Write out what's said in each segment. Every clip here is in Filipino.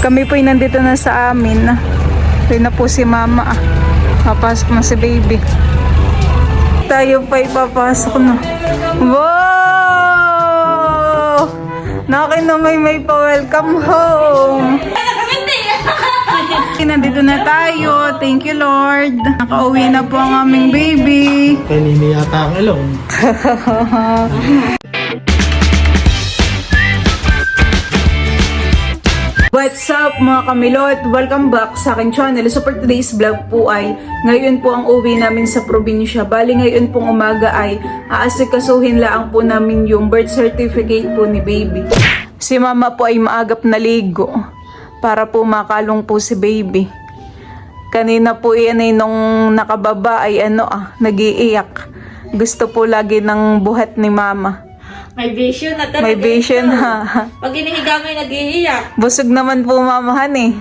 Kami po nandito na sa amin. Ito na po si mama. Papasok na si baby. Tayo pa ipapasok na. Wow! Nakin na may may pa-welcome home. Nandito na tayo. Thank you, Lord. Nakauwi na po ang aming baby. Kanina yata ang ilong. What's up mga kamilot? Welcome back sa aking channel. So for today's vlog po ay ngayon po ang uwi namin sa probinsya. Bali ngayon pong umaga ay aasikasuhin lang po namin yung birth certificate po ni baby. Si mama po ay maagap na ligo para po makalong po si baby. Kanina po yan ay nung nakababa ay ano ah, nagiiyak. Gusto po lagi ng buhat ni mama. May vision na talaga May vision ito. ha. Pag inihiga mo yung nag-iiyak. Busog naman po mamahan eh.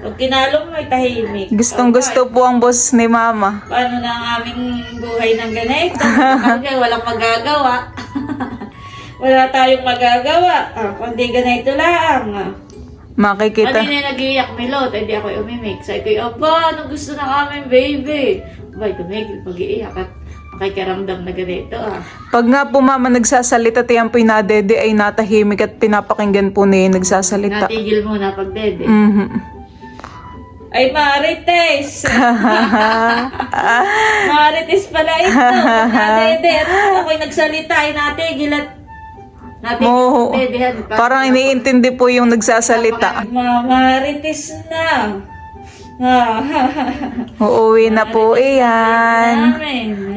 Pag kinalong mo, ay tahimik. Gustong gusto po ang boss ni mama. Paano na ang aming buhay ng ganito? Kasi walang magagawa. Wala tayong magagawa. Ah, kundi ganito lang. Ah. Makikita. Kanina yung nag-iiyak Milot, hindi ako umimik. Sabi ko, Aba, anong gusto ng aming baby? Abay, tumigil, pag-iiyak at makikiramdam na ganito ah. Pag nga po mama nagsasalita, tiyan po yung nadede ay natahimik at pinapakinggan po niya yung nagsasalita. Natigil muna pag dede. Mhm. Ay, Marites! Marites pala ito. Nadede. At ako'y nagsalita, ay natigil at natigil ang dedehan. Parang iniintindi po yung nagsasalita. Ma Marites na. Ah, Uuwi na po iyan.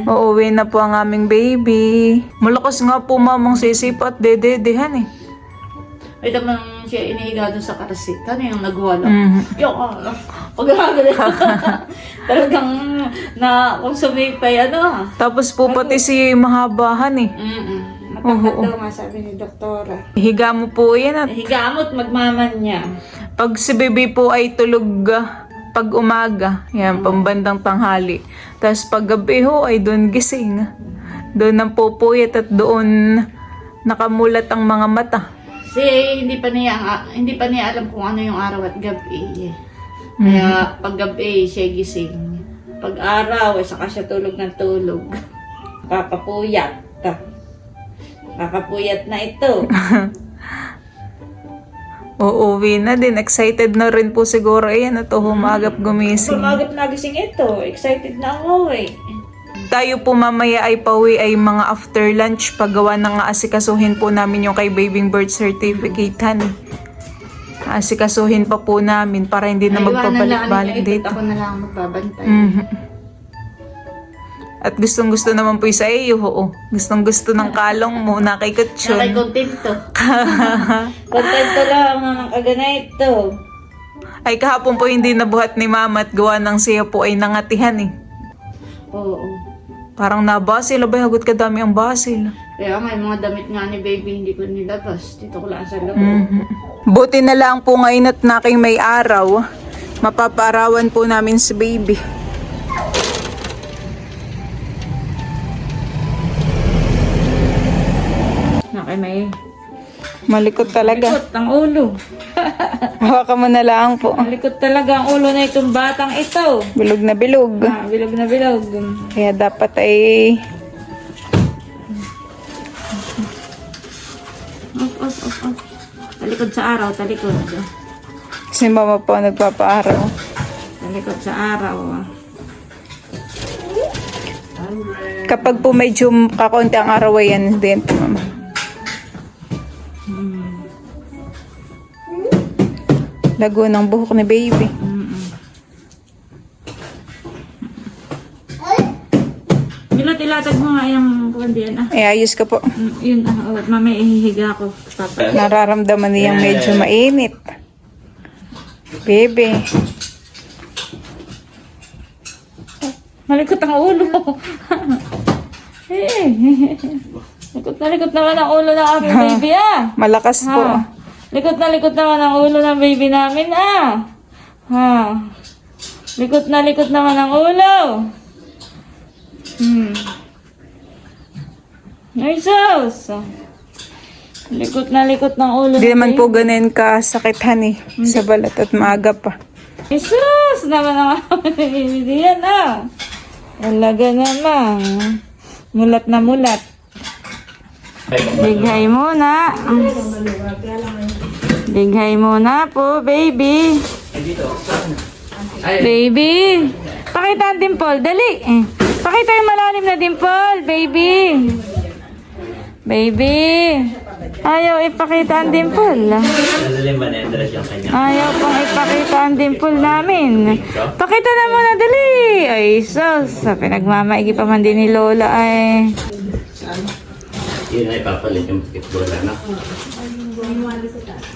Uuwi na po ang aming baby. Malakas nga po mamang sisip at dededehan eh. Ay, tamang siya inihiga doon sa karasitan, yung nagwala. Mhm. Yung, ah, pag Talagang na, kung sumipay, ano. Tapos po pati si mahabahan eh. Mm-mm. Matangkad daw nga sabi ni doktora. Higa mo po yan at Higamot, magmaman niya. Pag si baby po ay tulog ah, pag umaga, yan, pambandang tanghali. Tapos pag gabi ho ay doon gising. Doon ang pupuyat at doon nakamulat ang mga mata. Kasi hindi pa niya ah, hindi pa niya alam kung ano yung araw at gabi. Kaya pag gabi siya gising. Pag araw, eh, saka siya tulog ng tulog. Kakapuyat. Kakapuyat na ito. Uuwi na din. Excited na rin po siguro. Ayan, at humagap gumising. Pumagap na gising ito. Excited na ako eh. Tayo po mamaya ay pauwi ay mga after lunch paggawa ng asikasuhin po namin yung kay babying birth certificate. Han. Asikasuhin pa po namin para hindi na magpabalik-balik dito. dito. Ako na lang magbabantay. Mhm. At gustong gusto naman po yung sa iyo, oo. Gustong gusto ng kalong mo na kay Nakay Kutsyon. kontento. kontento lang ang kaganito. Ay kahapon po hindi nabuhat ni mama at gawa ng siya po ay nangatihan eh. Oo. Parang nabasil, abay hagot kadami ang basil. Kaya may mga damit nga ni baby hindi ko nilabas. Dito ko lang sa loob. Mhm. Buti na lang po ngayon at naking may araw. Mapaparawan po namin si baby. Malikot talaga. likot ang ulo. Hawakan mo na lang po. Malikot talaga ang ulo na itong batang ito. Bilog na bilog. Ah, bilog na bilog. Kaya dapat ay op, op, op. Talikod sa araw, talikod. si mama po nagpapaaraw. Talikod sa araw. ah. Kapag po medyo kakonti ang araw ay yan din po mama. Lago ng buhok ni baby. Milot, ilatag mo nga yung kuwandiyan. Ah, Ay, ayos ka po. Mm, yun, ah, oh, mamaya ihihiga ko. Papa. Nararamdaman niyang medyo mainit. Baby. Malikot ang ulo. eh, likot na likot naman ang ulo ng aming baby ah. Malakas po. Likot na likot naman ang ulo ng baby namin ah. Ha? Likot na likot naman ang ulo. Hmm. Sus. Likot na likot ng ulo. Hindi naman baby. po ganun kasakit honey sa balat at maaga pa. Jesus! Naman naman. Hindi yan ah. Talaga naman. Mulat na mulat. Bigay muna. Bigay muna po, baby. Baby. Pakita ang dimple. Dali. Eh, Pakita yung malalim na dimple, baby. Baby. Ayaw ipakita ang dimple. Ayaw pang ipakita ang dimple namin. Pakita na muna, dali! Ay, sus. Pinagmamaigi pa man din ni Lola ay. Yun ay papalit yung basketball, ano?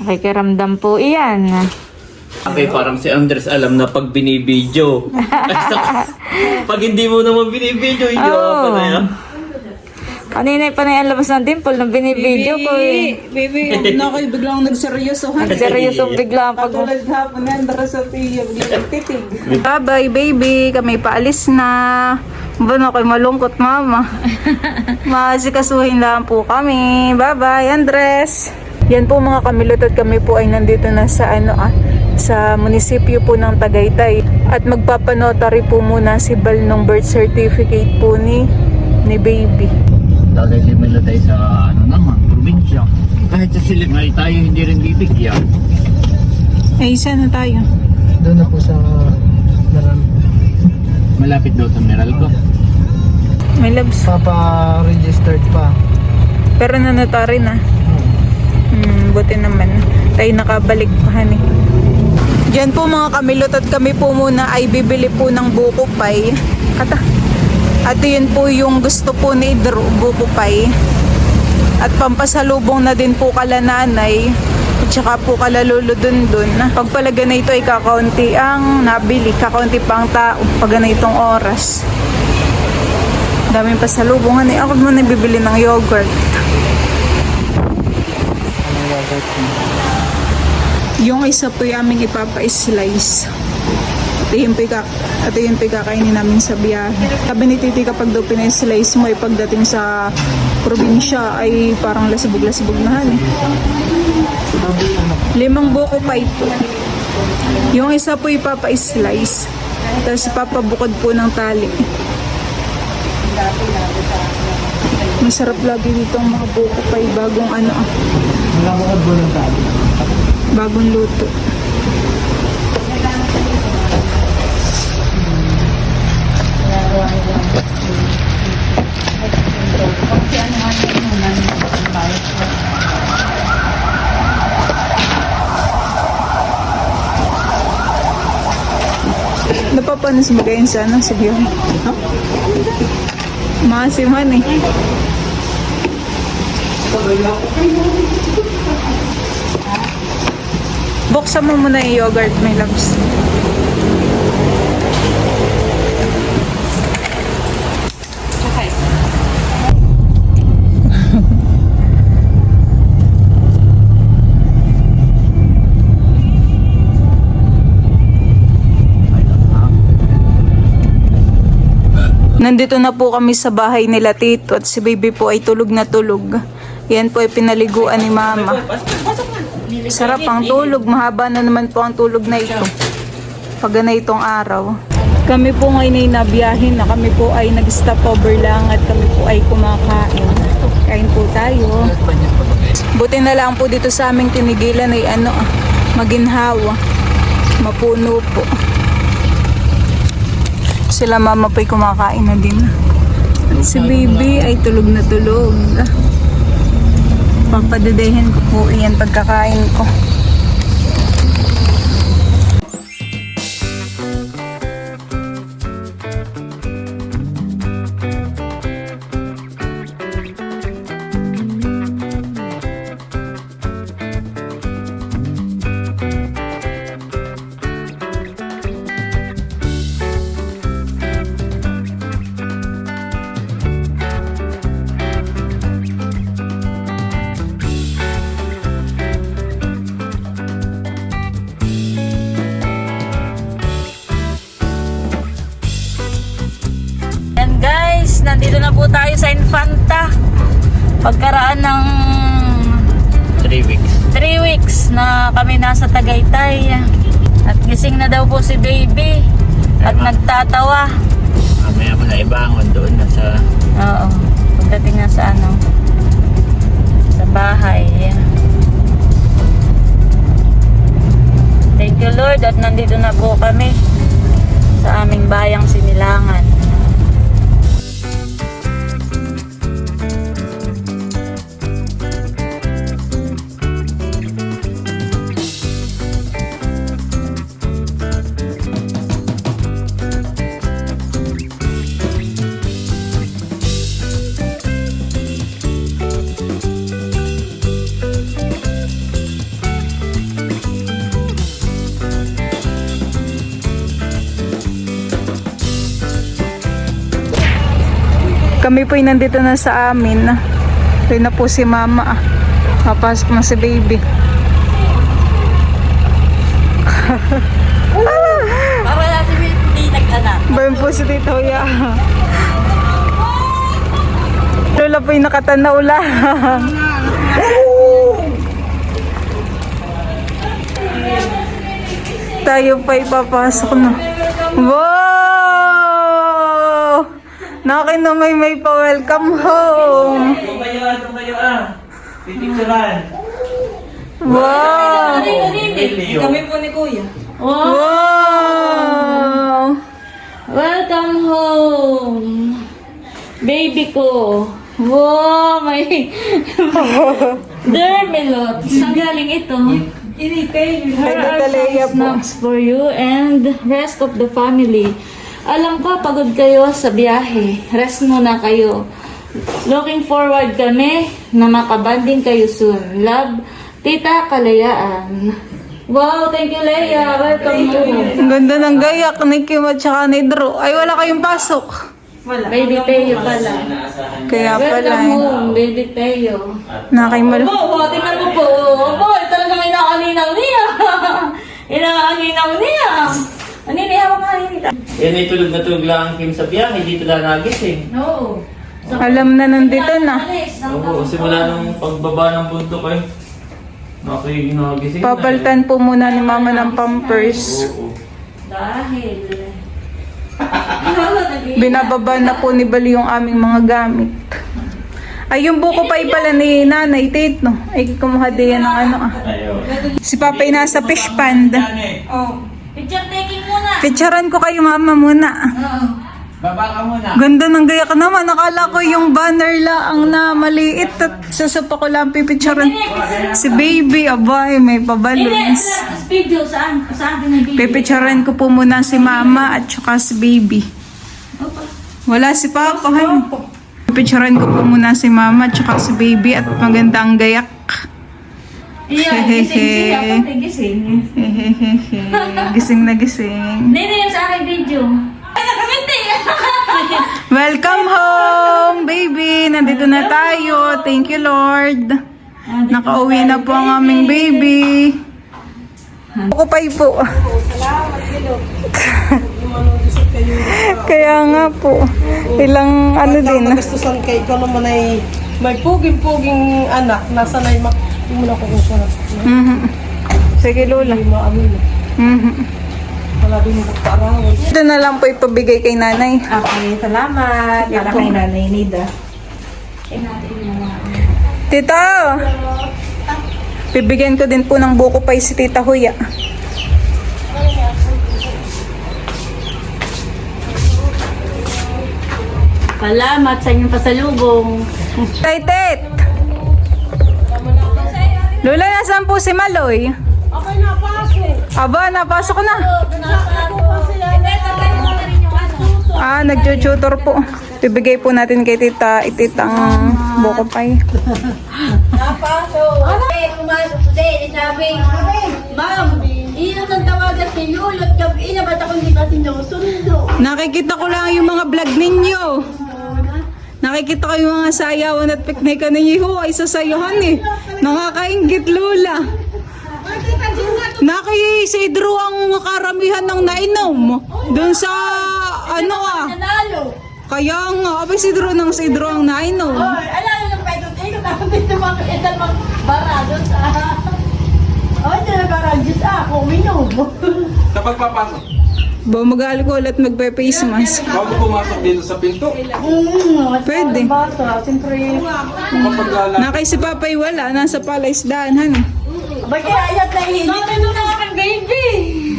Nakikiramdam po iyan. Okay, parang si Andres alam na pag binibidyo. Pag hindi mo naman binibidyo, hindi Oo. ako pa na yan. Kanina pa na yung labas ng dimple nung binibideo ko eh. Baby, na kayo biglang nagseryoso ha? Seryosong bigla ang pag... Tulad hapon na, Andra sa tiyo, biglang titig. Bye-bye, baby. Kami paalis na. Ba na kayo malungkot, mama. Masikasuhin lang po kami. Bye-bye, Andres. Yan po mga kamilot at kami po ay nandito na sa ano ah, sa munisipyo po ng Tagaytay. At magpapanotary po muna si Bal ng birth certificate po ni ni baby. Dahil limilo tayo sa ano naman, probinsya. Kahit sa silip ay tayo hindi rin bibigyan. Ay, isa na tayo. Doon na po sa Naran. Malapit daw sa Meralco. May labs. Papa-registered pa. Pero nanotary na. Hmm, buti naman. Tayo nakabalik pa, honey. Diyan po mga kamilot at kami po muna ay bibili po ng buko pie. Ata. At yun po yung gusto po ni Drew, buko pie. At pampasalubong na din po kala nanay. At saka po kala lolo dun dun. Pagpalaga na ito ay kakaunti ang nabili. Kakaunti pang tao pag ganitong oras. Daming pasalubong. Ano, ako muna bibili ng yogurt. Yung isa po yung aming ipapa-slice. Ito yung, pika, ito yung pikakainin namin sa biyahe. Sabi ni Titi kapag daw pinay-slice mo, ay pagdating sa probinsya ay parang lasibog-lasibog na eh. Limang buko pa ito. Yung isa po ipapa-slice. Tapos ipapabukod po ng tali. Masarap lagi dito ang mga buko pay bagong ano ah, Nakakakad po ng tali. bagong luto. Napapanas mo kayo sa ano, sa biyo? Masiman eh. Buksan mo muna yung yogurt, my loves. Nandito na po kami sa bahay nila Tito at si baby po ay tulog na tulog. Yan po ay pinaliguan ni mama. Sarap ang tulog. Mahaba na naman po ang tulog na ito. Pag na itong araw. Kami po ngayon ay nabiyahin na. Kami po ay nag-stopover lang at kami po ay kumakain. Kain po tayo. Buti na lang po dito sa aming tinigilan ay ano, maginhawa. Mapuno po. Sila mama po'y kumakain na din. At si baby ay tulog na tulog. Papadedehin ko po iyan pagkakain ko. Tagaytay. At gising na daw po si baby. At Tama. nagtatawa. Mamaya mo na ibangon doon na sa... Oo. Pagdating na sa ano. Sa bahay. Thank you Lord at nandito na po kami sa aming bayang sinilangan. Kami po nandito na sa amin. Ito na po si mama. Papasok na si baby. Para na si Baby nag-anak. Burn po si Tita Huya. Lola po yung nakatanaw lang. Tayo pa ipapasok na. Wow! Nakin na may may pa-welcome home. Kayo ah, doon kayo ah. Pipicturan. Wow! Kami po ni Kuya. Wow! Welcome home! Baby ko! Wow! May... Dermelot! Saan galing ito? Kay Here are some snacks for you and rest of the family. Alam ko, pagod kayo sa biyahe. Rest muna kayo. Looking forward kami na makabanding kayo soon. Love, Tita Kalayaan. Wow, thank you, Leia. Welcome home. Ang ganda ng gayak ni Kim at saka ni Drew. Ay, wala kayong pasok. Baby Teo pala. Kaya pala. Welcome eh. home, Baby Teo. Nakaimal. Opo, tingnan mo po. Opo, talagang inaaninaw niya. inaaninaw niya. Yan ay tulog na tulog lang ang Kim sa biyahe. Dito lang nagising. No. Alam na nandito na. Oo, simula nung pagbaba ng bundok eh. Nakikinagising na. Papalitan po muna ni mama ng pampers. Oo. Dahil. Binababa na po ni Bali yung aming mga gamit. Ay, yung buko pa pala ni Nanay Tate, no? Ay, kumuha din yan ng ano ah. Ayun. Si Papa ay nasa fish pond. Picture taking muna. Picturean ko kayo mama muna. Oo. Baba ka muna. Ganda ng gayak naman. Nakala ko yung banner lang na maliit at sasapa ko lang pipicturean. Si baby, abay, may pabalons. video saan? Saan din video? Pipicturean ko po muna si mama at saka si baby. Wala si Papa. Pipicturean ko po muna si mama at saka si baby at maganda ang gayak. Iya, gising siya. Pati gising. Gising na gising. Hindi yung sa aking video. Ay, nakamiti! Welcome home, baby! Nandito na tayo. Thank you, Lord. Nakauwi na po ang aming baby. Okupay po. Kaya nga po. Ilang ano din. Gustusan kay ikaw naman ay may puging-puging anak, nasa na yung hindi mo na kukuha. Mhm. Sige, Lola. Hindi mo amin. Mhm. Wala din mo pagpaarawan. Ito na lang po ipabigay kay nanay. Okay, salamat. Para kay Nanay Nida. Tita! Bibigyan ko din po ng buko pay si Tita Huya. Salamat sa inyong pasalubong. Taitet! Lola, nasaan po si Maloy? Okay na, pasok. Aba, napasok na. Ah, nagtututor po. Bibigay po natin kay tita, ititang buko pay. Okay, pumasok today. Sabi, Ma'am, iyon ang tawagan si Lulot. Gabi na ba't ako hindi pa sinusundo? Nakikita ko lang yung mga vlog ninyo. Nakikita ko yung mga sayawan at piknika ninyo. Ay, sasayahan eh. Nakakaingit, Lola. Naki si Drew ang karamihan ng nainom. Doon sa, ano ah. Kaya nga, abay si Drew ng si Drew ang nainom. Oh, alam mo nang pwede tayo ka Dito makita mag barado sa... Oh, ito na barado sa ako, uminom. Kapag papasok, Ba mag-alcohol at magpe-face mask. bago pumasok dito sa pinto, Pwede. bata, siyempre. kapag lala, Nakay si Papay wala, nasa palaisdaan, han. Ba't kaya ayat na hindi? Bakit mo na kang baby?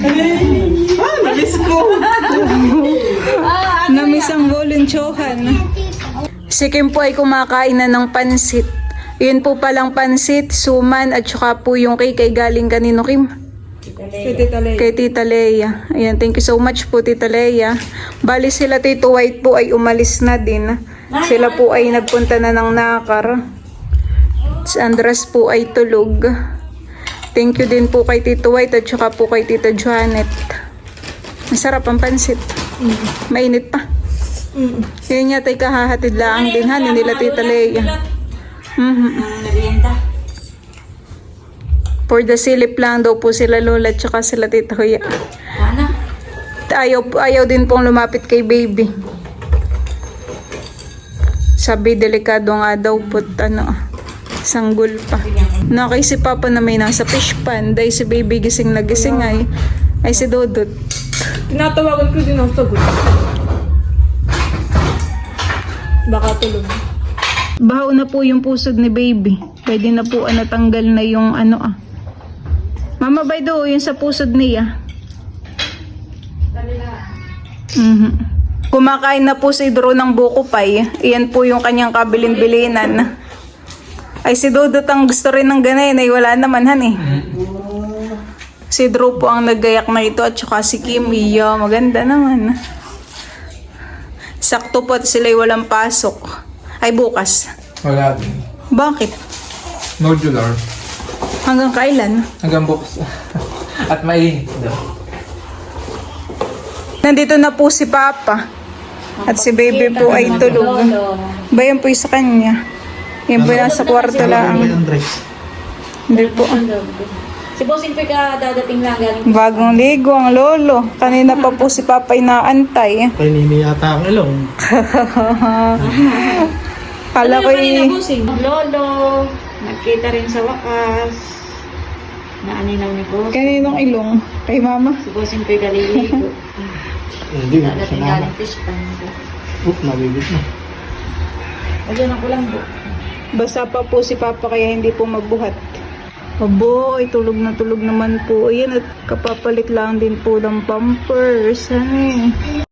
Namis ang volunchohan. Si Kim po ay kumakain na ng pansit. Yun po palang pansit, suman, at saka po yung kay kay galing kanino Kim? Kay Tita Leia. Kay Tita Leia. Ayan, thank you so much po Tita Leia. Bali sila Tito White po ay umalis na din. Sila po ay nagpunta na ng Nakar. Si Andres po ay tulog. Thank you din po kay Tito White at saka po kay Tita Janet. Masarap ang pansit. Mainit pa. Yun nga tayo kahahatid lang din ha, nila Tita Leia. Mhm. For the silip lang daw po sila Lola at saka sila Tita Huya. Ayaw, ayaw din pong lumapit kay baby. Sabi, delikado nga daw po, ano, sanggol pa. Nakay si Papa na may nasa fish pan, dahil si baby gising na gising ay, ay si Dodot. Tinatawagan ko din ang sagot. Baka tulog. Bahaw na po yung pusod ni baby. Pwede na po ah, natanggal na yung ano ah. Mama way, yung sa pusod niya. Mhm. Kumakain na po si Drew ng buko pie. Iyan po yung kanyang kabilin-bilinan. Ay si Dodot ang gusto rin ng ganay ay wala naman han eh. Si Drew po ang naggayak na ito at saka si Kim. Iya, maganda naman. Sakto po at sila'y walang pasok. Ay bukas. wala din. Bakit? Nodular. Hanggang kailan? Hanggang bukas. At mainit daw. Nandito na po si Papa. At si baby po ay tulog. Bayan po yung sa kanya. Yan po nasa kwarto lang. Hindi po. Si Bossing pa ka dadating lang galing. Bagong ligo ang lolo. Kanina pa po si Papa inaantay. Kay Nini yata ang ilong. Kala ko kanina eh. Lolo, nagkita rin sa wakas. Naaninaw ni Boss. Kaninong ilong? Kay Mama? Si Bossing pa galiligo. Hindi, galing fish pan. Oop, nabibit na. Lagyan ko lang po. Basta pa po si Papa kaya hindi po magbuhat. Abo, ay tulog na tulog naman po. Ayan at kapapalit lang din po ng pampers. Ano eh.